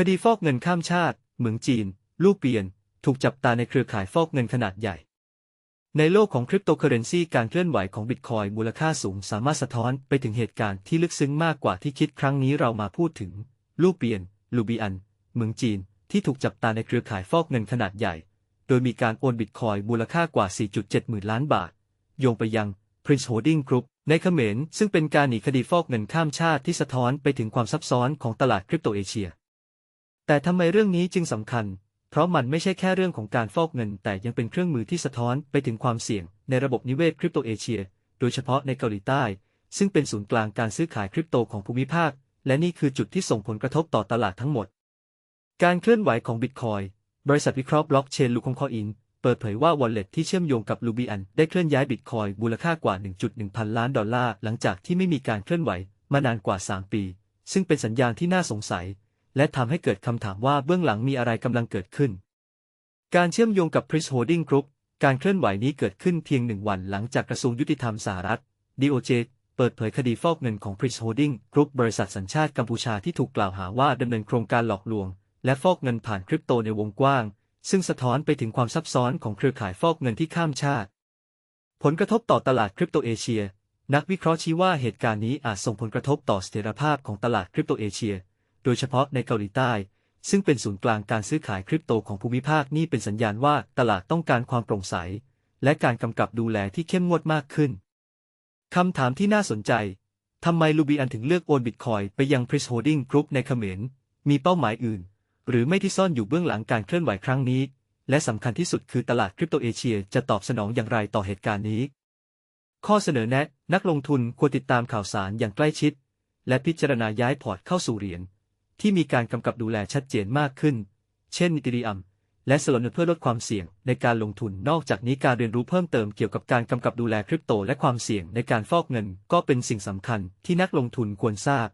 คดีฟอกเงินข้ามชาติ เหมืองจีน ลู่เปียน ถูกจับตาในเครือข่ายฟอกเงินขนาดใหญ่ ในโลกของคริปโตเคอเรนซีการเคลื่อนไหวของบิตคอยมูลค่าสูงสามารถสะท้อนไปถึงเหตุการณ์ที่ลึกซึ้งมากกว่าที่คิดครั้งนี้เรามาพูดถึง ลู่เปียน ลูบีอัน เหมืองจีน ที่ถูกจับตาในเครือข่ายฟอกเงินขนาดใหญ่ โดยมีการโอนบิตคอยมูลค่ากว่า 4.7 หมื่นล้านบาท โยงไปยัง Prince Holding Group ในเขมรซึ่งเป็นการหนีคดีฟอกเงินข้ามชาติที่สะท้อนไปถึงความซับซ้อนของตลาดคริปโตเอเชีย แต่ทำไมเรื่องนี้จึงสำคัญ เพราะมันไม่ใช่แค่เรื่องของการฟอกเงิน แต่ยังเป็นเครื่องมือที่สะท้อนไปถึงความเสี่ยงในระบบนิเวศคริปโตเอเชีย โดยเฉพาะในเกาหลีใต้ ซึ่งเป็นศูนย์กลางการซื้อขายคริปโตของภูมิภาค และนี่คือจุดที่ส่งผลกระทบต่อตลาดทั้งหมด การเคลื่อนไหวของบิตคอยบริษัทวิเคราะห์บล็อกเชนลูคองคออินเปิดเผยว่าวอลเล็ตที่เชื่อมโยงกับลูบีอันได้เคลื่อนย้ายบิตคอยมูลค่ากว่า 1.1 พันล้านดอลลาร์ หลังจากที่ไม่มีการเคลื่อนไหวมานานกว่า 3 ปี ซึ่งเป็นสัญญาณที่น่าสงสัย และทำให้เกิดคำถามว่าเบื้องหลังมีอะไรกำลังเกิดขึ้น การเชื่อมโยงกับ Prince Holding Group การเคลื่อนไหวนี้เกิดขึ้นเพียงหนึ่งวันหลังจากกระทรวงยุติธรรมสหรัฐ DOJ เปิดเผยคดีฟอกเงินของ Prince Holding Group บริษัทสัญชาติกัมพูชาที่ถูกกล่าวหาว่าดำเนินโครงการหลอกลวง และฟอกเงินผ่านคริปโตในวงกว้าง ซึ่งสะท้อนไปถึงความซับซ้อนของเครือข่ายฟอกเงินที่ข้ามชาติ ผลกระทบต่อตลาดคริปโตเอเชีย นักวิเคราะห์ชี้ว่าเหตุการณ์นี้อาจส่งผลกระทบต่อเสถียรภาพของตลาดคริปโตเอเชีย ดยเฉพาะในเกาหลีใต้ ซึ่งเป็นศูนย์กลางการซื้อขายคริปโตของภูมิภาคนี่เป็นสัญญาณว่าตลาดต้องการความโปร่งใส และการกำกับดูแลที่เข้มงวดมากขึ้นคำถามที่น่าสนใจ ทำไมลูบีอันถึงเลือกโอนบิตคอยไปยัง p r i s Holding Group ในเขมร มีเป้าหมายอื่น หรือไม่ที่ซ่อนอยู่เบื้องหลังการเคลื่อนไหวครั้งนี้ และสำคัญที่สุดคือตลาดคริปโตเอเชียจะตอบสนองอย่างไรต่อเหตุการณ์นี้ ข้อเสนอแนะ นักลงทุนควรติดตามข่าวสารอย่างใกล้ชิด และพิจารณาย้ายพอร์ตเข้าสู่เหรียญ ที่มีการกำกับดูแลชัดเจนมากขึ้น เช่นนิตริอัมและสลนเพื่อลดความเสี่ยงในการลงทุน นอกจากนี้การเรียนรู้เพิ่มเติมเกี่ยวกับการกำกับดูแลคริปโตและความเสี่ยงในการฟอกเงิน ก็เป็นสิ่งสำคัญที่นักลงทุนควรทราบ